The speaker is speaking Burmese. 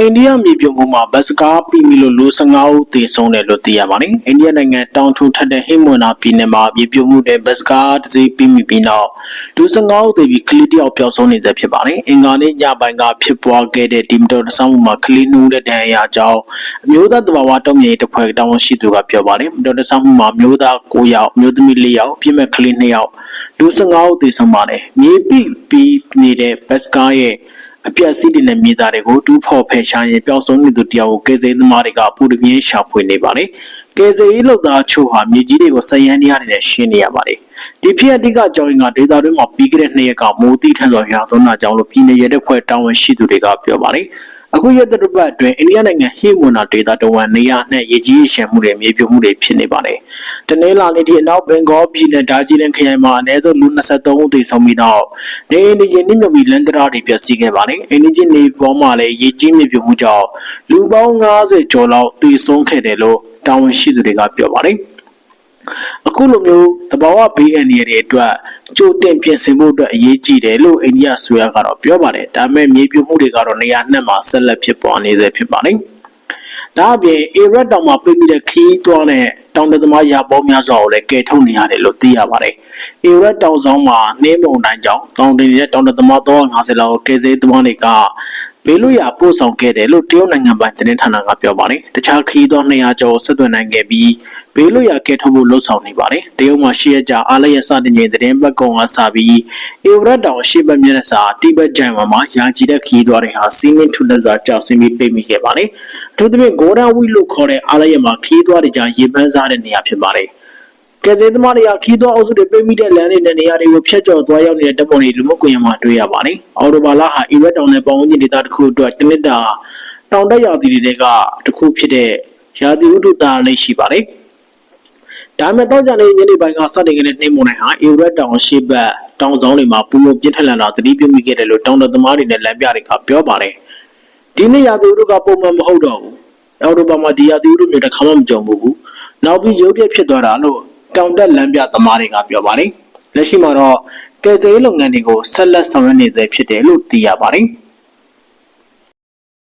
အိန္ဒိယမြေပြုံပေါ်မှာဘတ်စကားပြီးပြီလို့လူ15ဦးသေဆုံးတယ်လို့သိရပါတယ်။အိန္ဒိယနိုင်ငံတောင်ထူထပ်တဲ့ဟိမွန်နာပြည်နယ်မှာမြေပြုံမှုနဲ့ဘတ်စကားတစ်စီးပြီးမိပြီးနောက်လူ15ဦးသေပြီးကလေးတစ်ယောက်ပျောက်ဆုံးနေသေးဖြစ်ပါတယ်။အင်္ဂါနေ့ညပိုင်းကဖြစ်ပွားခဲ့တဲ့ဒီမတော်တဆမှုမှာကလေးနှုတ်တဲ့ဒဏ်ရာကြောင့်အမျိုးသားတဘာဝတောင်းမြေတစ်ဖွဲ့တောင်းရှိသူကပြောပါတယ်။မတော်တဆမှုမှာမျိုးသား9ယောက်မျိုးသမီး4ယောက်ပြည့်မဲ့ကလေး2ယောက်လူ15ဦးသေဆုံးပါတယ်။မြေပိပြီးနေတဲ့ဘတ်စကားရဲ့ အပြက်စီးတွေနဲ့မြေသားတွေကိုတူးဖော်ဖယ်ရှားရင်ပျောက်ဆုံးနေသူတယောက်ကိုကယ်ဆယ်ရေးသမားတွေကပူတပြင်းရှာဖွေနေပါတယ်။ကယ်ဆယ်ရေးလုပ်သားချို့ဟာမြေကြီးတွေကိုဆက်ရန်နေရတယ်နဲ့ရှင်းနေရပါတယ်။ဒီဖြစ်အတိကကြောင်းရင်ကဒေတာတွင်းမှာပြီးခဲ့တဲ့နှစ်ရက်ကမိုးတိထန်စွာရွာသွန်းတာကြောင့်လို့ပြည်내ရဲတပ်ဖွဲ့တာဝန်ရှိသူတွေကပြောပါတယ်။အခုရက်သတ္တပတ်အတွင်းအိန္ဒိယနိုင်ငံဟိမွန်နာဒေတာတဝန်နေရနဲ့ရေကြီးရေရှမ်းမှုတွေမြေပြိုမှုတွေဖြစ်နေပါတယ်။ တနင်္လာနေ့ဒီအနောက်ဘင်္ဂေါပြည်နယ်ဒါဂျီလင်ခရိုင်မှာအနည်းဆုံးလူ23ဦးသေဆုံးပြီးတော့နေအိမ်တွေရင်းနှီးမြုပ်ပြီးလန်ဒရာတွေပျက်စီးခဲ့ပါတယ်။အိန္ဒိချင်းနေပေါ်မှာလည်းရေကြီးမြေပြိုမှုကြောင့်လူပေါင်း90ကျော်လောက်သေဆုံးခဲ့တယ်လို့တာဝန်ရှိသူတွေကပြောပါတယ်။အခုလိုမျိုးသဘာဝဘေးအန္တရာယ်တွေအတွက်ကြိုတင်ပြင်ဆင်ဖို့အတွက်အရေးကြီးတယ်လို့အိန္ဒိယဆိုရကတော့ပြောပါတယ်ဒါပေမဲ့မြေပြိုမှုတွေကတော့နေရာနှစ်မှာဆက်လက်ဖြစ်ပွားနေဆဲဖြစ်ပါတယ် ဒါအပြင်အေရတ်တောင်မှာပြိမိတဲ့ခီးသွားတဲ့တောင်တသမားရာပေါင်းများစွာကိုလည်းကယ်ထုတ်နေရတယ်လို့သိရပါတယ်။အေရတ်တောင်ဆောင်မှာနှင်းမုန်တိုင်းကြောင့်တောင်တင်နေတဲ့တောင်တသမား350လောက်ကိုကယ်ဆယ်ရေးသမားတွေက ဘေးလွရာပို့ဆောင်ခဲ့တယ်လို့တရုတ်နိုင်ငံပိုင်သတင်းဌာနကပြောပါတယ်။တခြားခီးသွား200ကျော်ဆက်သွယ်နိုင်ခဲ့ပြီးဘေးလွရာကယ်ထုတ်ဖို့လှုံ့ဆော်နေပါတယ်။တရုတ်မှာရှေ့ရကြအားလျက်စတင်ချိန်သတင်းပတ်ကောင်ကစပြီးအေရတ်တောင်ရှေ့ဘက်မျက်နှာစာတိဘက်ဂျန်ဝမ်မှာရာချီတဲ့ခီးသွားတွေဟာစီးနင်းထုလက်စွာကြောက်စင်းပြီးပိတ်မိခဲ့ပါတယ်။အထူးသဖြင့်ဂိုဒန်ဝီလို့ခေါ်တဲ့အားလျက်မှာခီးသွားတွေကြားရေပန်းစားတဲ့နေရာဖြစ်ပါတယ်။ ကယ်ဆယ်သမားတွေကခီးသွွားအုပ်စုတွေပိတ်မိတဲ့လမ်းတွေနဲ့နေရာတွေကိုဖျက်ကျော်သွားရောက်နေတဲ့တပ်ပုံတွေလူမှုကွန်ရက်မှာတွေ့ရပါတယ်။အော်တိုဘာလာဟာအီရတ်တောင်နယ်ပတ်ဝန်းကျင်ဒေသတစ်ခုအတွက်တနစ်တာတောင်တက်ရာသီတွေကတစ်ခုဖြစ်တဲ့ရာသီဥတုသားလေးရှိပါတယ်။ဒါမဲ့တော့ကြတဲ့ညနေပိုင်းကစတင်ခဲ့တဲ့နှိမ့်မုန်တိုင်းဟာအီရတ်တောင်ရှေ့ဘက်တောင်ဆောင်တွေမှာပူမပြင်းထန်လာတာသတိပြုမိခဲ့တယ်လို့တောင်တသမားတွေနဲ့လမ်းပြတွေကပြောပါတယ်။ဒီနေ့ရာသီဥတုကပုံမှန်မဟုတ်တော့ဘူး။အော်တိုဘာမှာဒီရာသီဥတုမျိုးတစ်ခါမှမကြုံဘူး။နောက်ပြီးရုတ်တရက်ဖြစ်သွားတာလို့ တောင်တက်လမ်းပြသမားတွေကပြောပါတယ်။လက်ရှိမှာတော့ကယ်ဆယ်ရေးလုပ်ငန်းတွေကိုဆက်လက်ဆောင်ရွက်နေဆဲဖြစ်တယ်လို့သိရပါတယ်။